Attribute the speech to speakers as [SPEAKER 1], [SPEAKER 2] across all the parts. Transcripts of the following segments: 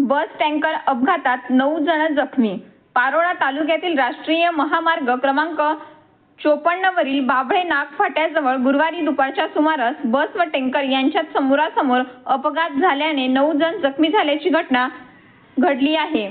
[SPEAKER 1] बस tanker अपघातात नऊ जण जखमी. पारोळा तालुक्यातील राष्ट्रीय महामार्ग क्रमांक चोपन्नवरील बाभळे नाग फाट्याजवळ गुरुवारी दुपारच्या सुमारास बस व टँकर यांच्यात समोरासमोर अपघात झाल्याने नऊ जण जखमी झाल्याची घटना घडली आहे.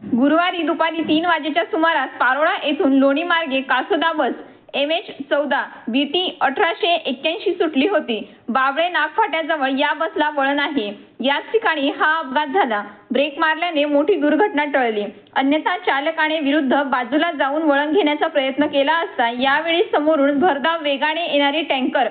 [SPEAKER 1] गुरुवारी दुपारी तीन वाजेच्या सुमारास पारोळा येथून लोणी मार्गे कासोदा बस एम एच चौदा बी टी अठराशे एक्क्याऐंशी सुटली होती. बाबळे नागफाट्याजवळ या बसला वळण आहे याच ठिकाणी हा अपघात झाला. ब्रेक मारल्याने मोठी दुर्घटना टळली. अन्यथा चालकाने विरुद्ध बाजूला जाऊन वळण घेण्याचा प्रयत्न केला असता यावेळी समोरून भरधाव वेगाने येणारी टँकर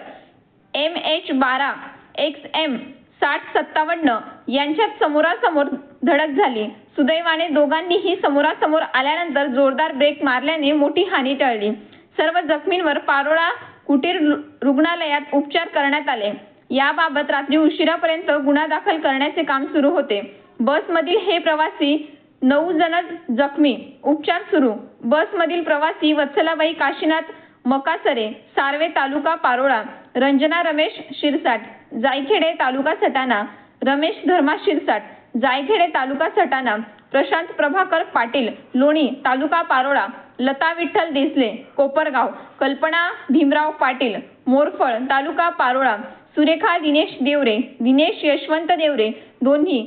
[SPEAKER 1] एम एच बारा एक्स एम साठ सत्तावन्न यांच्यात समोरासमोर धडक झाली. सुदैवाने दोघांनीही समोरासमोर आल्यानंतर जोरदार ब्रेक मारल्याने मोठी हानी टळली. सर्व जखमींवर पारोळा कुटीर रु- रुग्णालयात उपचार करण्यात आले. याबाबत रात्री उशिरापर्यंत गुन्हा दाखल करण्याचे काम सुरू होते. बसमधील हे प्रवासी नऊ जण जखमी. उपचार सुरू. बसमधील प्रवासी वत्सलाबाई काशीनाथ मकासरे सार्वे तालुका पारोळा रंजना रमेश शिरसाट जायखेडे तालुका सटाणा रमेश धर्मा शिरसाट जायखेडे तालुका सटाणा प्रशांत प्रभाकर पाटील लोणी तालुका पारोळा लता विठ्ठल देसले कोपरगाव कल्पना भीमराव पाटील मोरफळ तालुका पारोळा सुरेखा दिनेश देवरे दिनेश यशवंत देवरे दोन्ही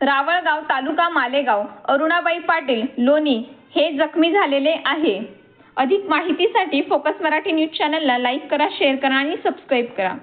[SPEAKER 1] रावळगाव तालुका मालेगाव अरुणाबाई पाटील लोणी हे जखमी झालेले आहे. अधिक माहितीसाठी फोकस मराठी न्यूज चॅनलला लाईक करा शेअर करा आणि सबस्क्राईब करा.